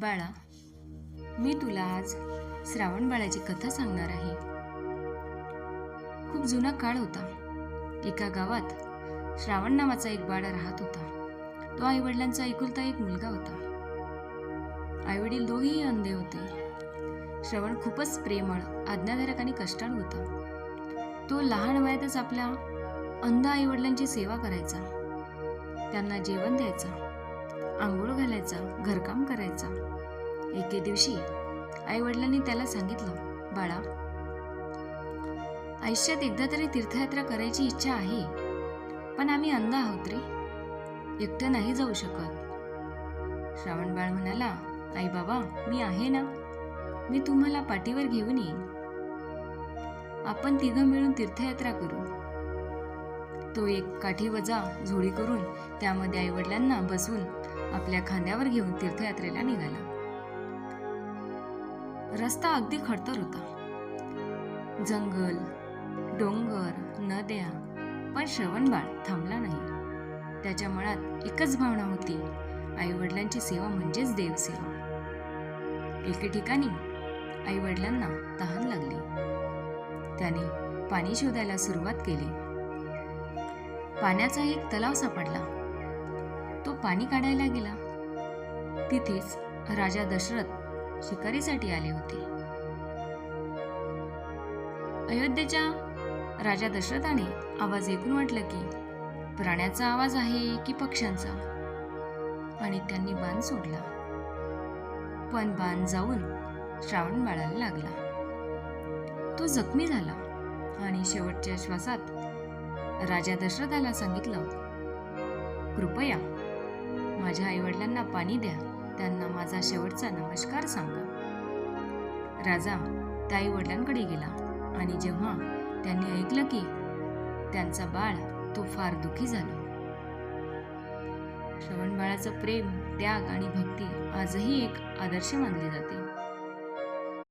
बाळा मी तुला आज श्रावण बाळाची कथा सांगणार आहे. खूप जुना काळ होता. एका गावात श्रावण नावाचा एक बाळा राहत होता. तो आईवडिलांचा एकुलता एक मुलगा होता. आईवडील दोघेही अंधे होते. श्रवण खूपच प्रेमळ आज्ञाधारक आणि कष्टाळू होता. तो लहान वयातच आपल्या अंध आईवडिलांची सेवा करायचा. त्यांना जेवण द्यायचा. आंघोळ घालायचा घरकाम करायचा. एके दिवशी आईवडिलांनी त्याला सांगितलं बाळा आयुष्यात एकदा तरी तीर्थयात्रा करायची इच्छा आहे पण आम्ही अंध आहोत रे. एकटं नाही जाऊ शकत. श्रावण बाळ म्हणाला आई बाबा मी आहे ना? मी तुम्हाला पाठीवर घेऊन येईन. आपण तिघं मिळून तीर्थयात्रा करू. तो एक काठी वजा झोळी करून त्यामध्ये आईवडिलांना बसून आपल्या खांद्यावर घेऊन तीर्थयात्रेला निघाला. रस्ता अगदी खडतर होता. जंगल डोंगर नद्या पण श्रवणबाळ थांबला नाही. त्याच्या मनात एकच भावना होती आईवडिलांची सेवा म्हणजेच देवसेवा. एके ठिकाणी आईवडिलांना तहान लागली. त्याने पाणी शोधायला सुरुवात केली. पाण्याचा एक तलाव सापडला. तो पाणी काढायला गेला. तिथेच राजा दशरथ शिकारीसाठी आले होते. अयोध्येच्या राजा दशरथाने आवाज ऐकून वाटलं की प्राण्याचा आवाज आहे की पक्ष्यांचा? आणि त्यांनी बाण सोडला. पण बाण जाऊन श्रावण बाळाला लागला. तो जखमी झाला आणि शेवटच्या श्वासात राजा दशरथाला सांगितलं कृपया माझ्या आईवडिलांना पाणी द्या. त्यांना माझा शेवटचा नमस्कार सांगा. राजा त्या आईवडिलांकडे गेला आणि जेव्हा त्यांनी ऐकलं की त्यांचा बाळ तो फार दुखी झाला. श्रवण बाळाचं प्रेम त्याग आणि भक्ती आजही एक आदर्श मानले जाते.